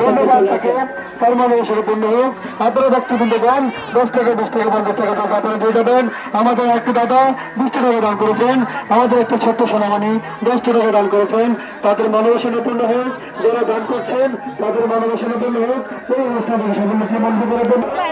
আমাদের একটি দাদা বিশটি টাকা দান করেছেন আমাদের একটা ছোট্ট সোনামানি দশটি টাকা দান করেছেন তাদের মানবেশনে পূর্ণ হোক যারা দান করছেন তাদের মানবেশনে পূর্ণ হোক এই অনুষ্ঠানটিকে সাফল্য